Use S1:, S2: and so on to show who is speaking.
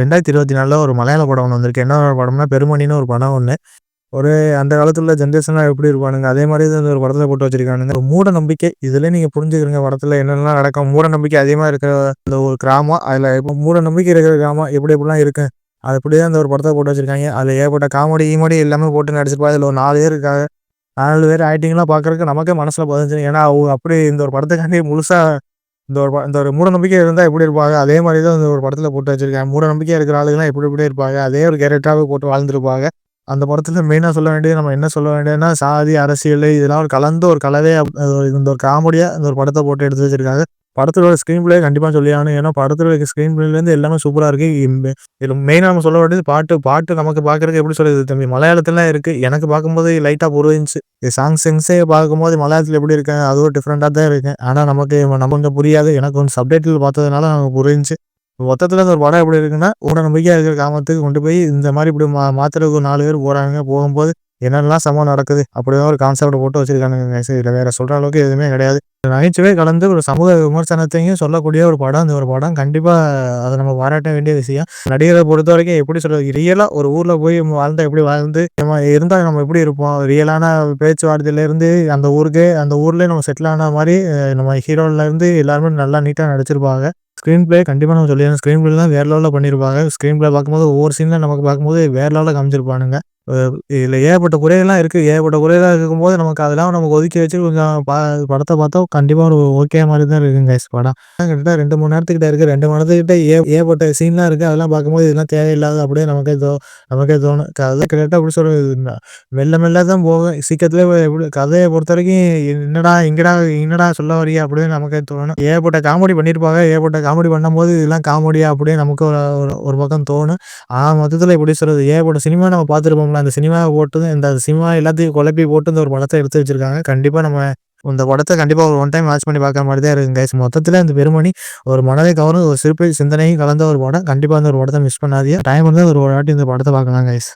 S1: ரெண்டாயிரத்தி இருபத்தி நாலில் ஒரு மலையாள படம் ஒன்று வந்திருக்கு. என்ன படம்னா பெருமணின்னு ஒரு படம் ஒன்று ஒரு அந்த காலத்தில் ஜென்ரேஷனாக எப்படி இருப்பானுங்க? அதே மாதிரி தான் ஒரு படத்தில் போட்டு வச்சிருக்கானுங்க. ஒரு மூட நம்பிக்கை. இதில் நீங்கள் புரிஞ்சுக்கிறீங்க படத்தில் என்னென்னலாம் நடக்கும். மூட நம்பிக்கை அதிகமாக இருக்கிற அந்த ஒரு கிராமம் அதில் இப்போ மூட நம்பிக்கை இருக்கிற கிராமம் எப்படி எப்படிலாம் இருக்கு? அது அப்படி தான் அந்த ஒரு படத்தை போட்டு வச்சிருக்காங்க. அதில் ஏற்பட்ட காமெடி ஈமெடி எல்லாமே போட்டு நடிச்சிருப்பா அதில் ஒரு நாலு பேர் இருக்காங்க. நாலு பேர் ஆக்டிங்லாம் பார்க்குறதுக்கு நமக்கே மனசில் பதிஞ்சிருக்கு ஏன்னா அவங்க அப்படி இந்த ஒரு படத்துக்காண்டி முழுசாக இந்த ஒரு இந்த ஒரு மூடநம்பிக்கை இருந்தால் எப்படி இருப்பாங்க? அதே மாதிரி தான் இந்த ஒரு படத்தில் போட்டு வச்சிருக்காங்க. மூட நம்பிக்கை இருக்கிற ஆளுங்களாம் எப்படி எப்படி இருப்பாங்க? அதே ஒரு கேரக்டராகவே போட்டு வாழ்ந்துருப்பாங்க. அந்த படத்தில் மெயினாக சொல்ல வேண்டியது நம்ம என்ன சொல்ல வேண்டியதுன்னா சாதி அரசியல் இதெல்லாம் ஒரு கலந்து ஒரு கலவையாக இந்த ஒரு காமெடியாக இந்த ஒரு படத்தை போட்டு எடுத்து வச்சிருக்காங்க. படத்தோட ஸ்க்ரீன் பிளே கண்டிப்பாக சொல்லியானு ஆகணும் ஏன்னா படத்தோட ஸ்க்ரீன் பிளேலேருந்து எல்லாமே சூப்பராக இருக்குது இதில் மெயினாக நம்ம சொல்ல வேண்டியது பாட்டு. பாட்டு நமக்கு பார்க்குறதுக்கு எப்படி சொல்லுது தம்பி? மலையாளத்துலாம் இருக்குது எனக்கு பார்க்கும்போது லைட்டாக புரிஞ்சிச்சு சாங் சென்ஸே பார்க்கும்போது மலையாளத்தில் எப்படி இருக்கேன் அது ஒரு டிஃப்ரெண்ட்டாக தான் இருக்கேன் ஆனால் நமக்கு நம்ம கொஞ்சம் புரியாது. எனக்கு கொஞ்சம் சப்டைட்டில் பார்த்ததுனால நமக்கு புரிஞ்சு மொத்தத்தில் இந்த ஒரு படம் எப்படி இருக்குன்னா உடனம்பிக்கையாக இருக்கிற காமத்துக்கு கொண்டு போய் இந்த மாதிரி இப்படி மா மாத்திரக்கு நாலு பேர் போகிறாங்க போகும்போது என்னெல்லாம் சமம் நடக்குது அப்படிதான் ஒரு கான்செப்ட் போட்டு வச்சிருக்காங்க இதில் வேற சொல்கிற அளவுக்கு எதுவுமே கிடையாது. நகைச்சுவை கலந்து ஒரு சமூக விமர்சனத்தையும் சொல்லக்கூடிய ஒரு படம். இந்த ஒரு படம் கண்டிப்பாக அதை நம்ம பாராட்ட வேண்டிய விஷயம். நடிகரை பொறுத்த வரைக்கும் எப்படி சொல்றது? ரியலாக ஒரு ஊரில் போய் வாழ்ந்தா எப்படி வாழ்ந்து நம்ம இருந்தால் நம்ம எப்படி இருப்போம்? ரியலான பேச்சுவார்த்தையிலேருந்து அந்த ஊருக்கு அந்த ஊர்லேயே நம்ம செட்டில் ஆன மாதிரி நம்ம ஹீரோலேருந்து எல்லாருமே நல்லா நீட்டாக நடிச்சிருப்பாங்க. ஸ்க்ரீன் பிளே கண்டிப்பாக நம்ம சொல்லிடணும் ஸ்க்ரீன் பிளே தான் வேறு லெவலில் பண்ணியிருப்பாங்க ஸ்க்ரீன் பிளே பார்க்கும்போது ஒவ்வொரு சீனில் நமக்கு பார்க்கும்போது வேறு லெவலில் காமிச்சிருப்பானுங்க. இதில் ஏகப்பட்ட குறைகள்லாம் இருக்குது ஏகப்பட்ட குறைகளாக இருக்கும்போது நமக்கு அதெல்லாம் நமக்கு ஒதுக்கி வச்சு கொஞ்சம் பா படத்தை பார்த்தா கண்டிப்பாக ஒரு ஓகே மாதிரி தான் இருக்குங்க கைஸ் படம் கிட்ட ரெண்டு மணி நேரத்துக்கிட்ட இருக்குது ரெண்டு மணி நேரத்துக்கிட்ட ஏ ஏகப்பட்ட சீன்லாம் இருக்குது அதெல்லாம் பார்க்கும்போது இதெல்லாம் தேவையில்லாத அப்படியே நமக்கே தோ நமக்கே தோணும். கதை கரெக்டாக அப்படி சொல்கிறது மெல்ல மெல்ல தான் போகும். சீக்கிரத்துலேயே எப்படி கதையை பொறுத்த வரைக்கும் என்னடா இங்கடா என்னடா சொல்ல வரியா அப்படின்னு நமக்கே தோணும். ஏகப்பட்ட காமெடி பண்ணியிருப்பாங்க ஏகப்பட்ட காமெடி பண்ணும்போது இதெல்லாம் காமெடியா அப்படியே நமக்கு ஒரு ஒரு பக்கம் தோணும். ஆனால் மொத்தத்தில் எப்படி சொல்கிறது ஏகப்பட்ட சினிமா நம்ம பார்த்துருப்போம்ல. அந்த சினிமாவை போட்டு இந்த சினிமா எல்லாத்தையும் குழப்பி போட்டு இந்த ஒரு படத்தை எடுத்து வச்சிருக்காங்க. கண்டிப்பாக நம்ம இந்த படத்தை கண்டிப்பாக ஒரு ஒன் டைம் வாட்ச் பண்ணி பார்க்குற மாதிரி தான் இருக்குங்க கைஸ் மொத்தத்தில் இந்த பெருமணி ஒரு மனதை கவரும் ஒரு சிறப்பு சிந்தனையும் கலந்த ஒரு படம். கண்டிப்பாக அந்த ஒரு படத்தை மிஸ் பண்ணாதீங்க. டைம் வந்து ஒரு வாட்டி இந்த படத்தை பார்க்கலாம் கைஸ்